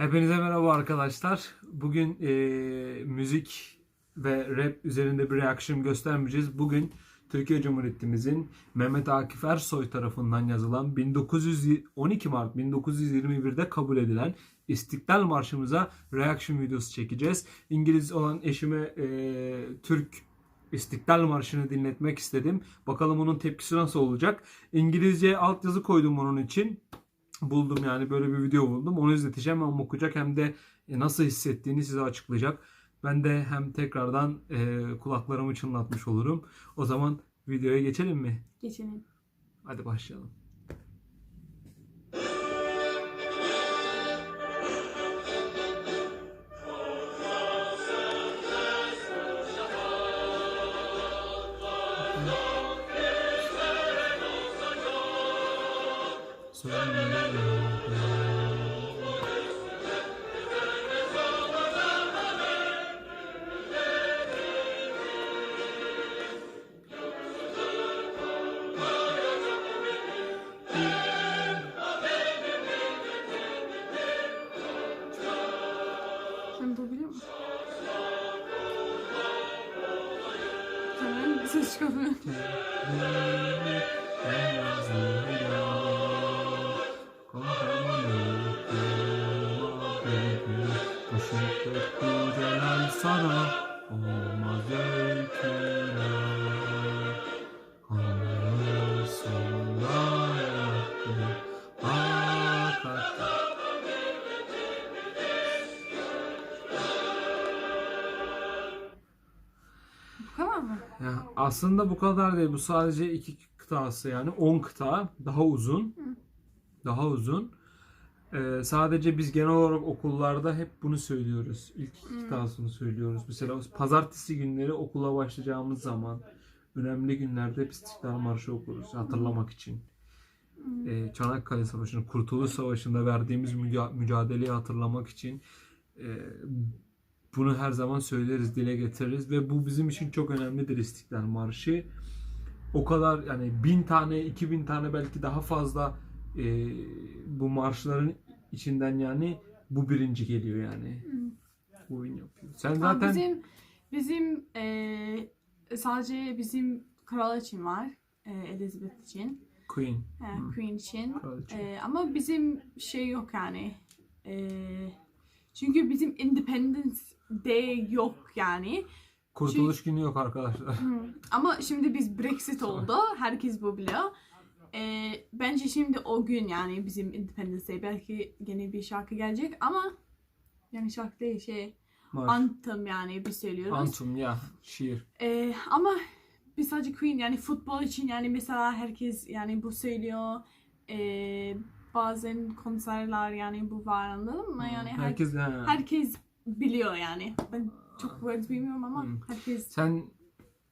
Hepinize merhaba arkadaşlar. Bugün eee, müzik ve rap üzerinde bir reaksiyon göstermeyeceğiz. Bugün Türkiye Cumhuriyetimizin Mehmet Akif Ersoy tarafından yazılan 1912 Mart 1921'de kabul edilen İstiklal Marşımıza reaksiyon videosu çekeceğiz. İngiliz olan eşime eee, Türk İstiklal Marşı'nı dinletmek istedim. Bakalım onun tepkisi nasıl olacak. İngilizce altyazı koydum onun için buldum yani böyle bir video buldum. Onu izleteceğim hem okuyacak hem de e, nasıl hissettiğini size açıklayacak. Ben de hem tekrardan e, kulaklarımı çınlatmış olurum. O zaman videoya geçelim mi? Geçelim. Hadi başlayalım. Sen bulabiliyor musun? Hemen ses çıkartıyor. sana olmaz hakikaten Bu kadar mı? Ya aslında bu kadar değil. Bu sadece iki kıtası yani 10 kıta. Daha uzun. Daha uzun. Ee, sadece biz genel olarak okullarda hep bunu söylüyoruz. İlk iki kıtasını söylüyoruz. Mesela pazartesi günleri okula başlayacağımız zaman önemli günlerde hep İstiklal Marşı okuruz hatırlamak için. Ee, Çanakkale Savaşı'nın, Kurtuluş Savaşı'nda verdiğimiz müca- mücadeleyi hatırlamak için e, bunu her zaman söyleriz, dile getiririz ve bu bizim için çok önemlidir İstiklal Marşı. O kadar yani bin tane, iki bin tane belki daha fazla e, bu marşların içinden yani bu birinci geliyor yani. Bu oyun yapıyor. Sen Ama zaten bizim bizim eee, sadece bizim kral için var. Eee, Elizabeth için. Queen. He, Hı. Queen için. Kraliçe. Eee, ama bizim şey yok yani. Eee, çünkü bizim Independence Day yok yani. Kurtuluş günü yok arkadaşlar. Hı. Ama şimdi biz Brexit oldu. Herkes bu biliyor. Ee, bence şimdi o gün yani bizim Independence Day belki yeni bir şarkı gelecek ama yani şarkı değil şey Marş. anthem yani biz söylüyoruz. Antum ya şiir. Ee, ama biz sadece Queen yani futbol için yani mesela herkes yani bu söylüyor. Ee, bazen konserler yani bu var anladın mı? Yani her- Herkes ha. herkes biliyor yani. Ben çok words bilmiyorum ama herkes Sen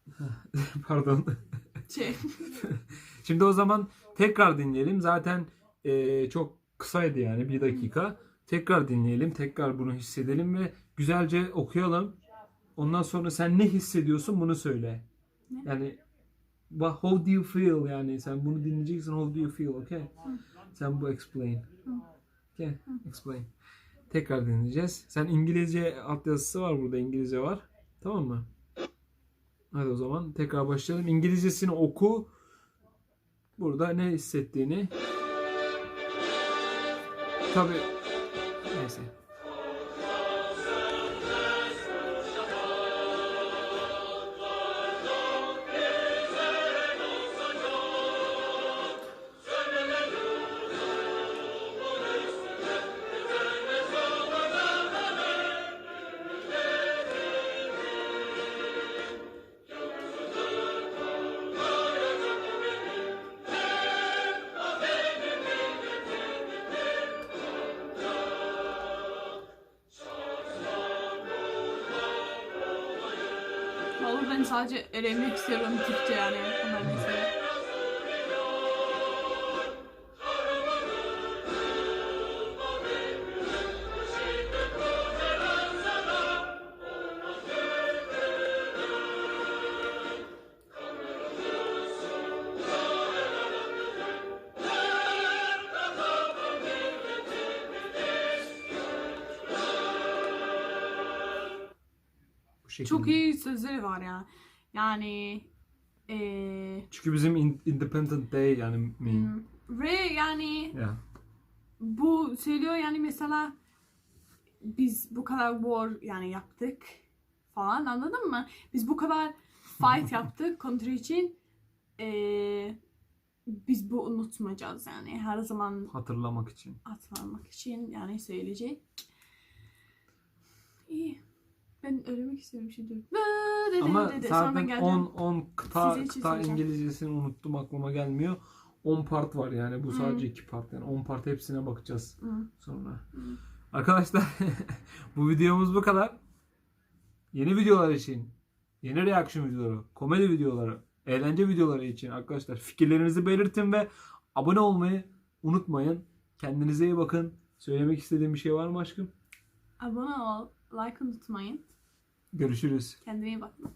pardon. Şey. Şimdi o zaman tekrar dinleyelim. Zaten e, çok kısaydı yani bir dakika. Tekrar dinleyelim. Tekrar bunu hissedelim ve güzelce okuyalım. Ondan sonra sen ne hissediyorsun bunu söyle. Ne? Yani how do you feel yani sen bunu dinleyeceksin how do you feel okay? Sen bu explain. Okay, explain. Tekrar dinleyeceğiz. Sen İngilizce altyazısı var burada İngilizce var. Tamam mı? Hadi o zaman tekrar başlayalım. İngilizcesini oku. Burada ne hissettiğini. Tabi Vallahi ben sadece öğrenmek istiyorum Türkçe yani. Onlar mesela. Şekilde. Çok iyi sözleri var ya. Yani eee Çünkü bizim in- Independent Day yani main. hmm, ve yani Ya. bu söylüyor yani mesela biz bu kadar war yani yaptık falan anladın mı? Biz bu kadar fight yaptık country için eee, biz bu unutmayacağız yani her zaman Hatırlamak için. atlamak için yani söyleyecek. Ölmek istiyorum şimdi. Dedi, Ama dedi. Sonra zaten geleceğim. 10 10 kıta Size kıta. İngilizcesini unuttum aklıma gelmiyor. 10 part var yani bu sadece 2 part yani 10 part hepsine bakacağız Hı. sonra. Hmm. Arkadaşlar bu videomuz bu kadar. Yeni videolar için, yeni reaction videoları, komedi videoları, eğlence videoları için arkadaşlar fikirlerinizi belirtin ve abone olmayı unutmayın. Kendinize iyi bakın. Söylemek istediğim bir şey var mı aşkım? Abone ol, like unutmayın. Görüşürüz. Kendine iyi bakın.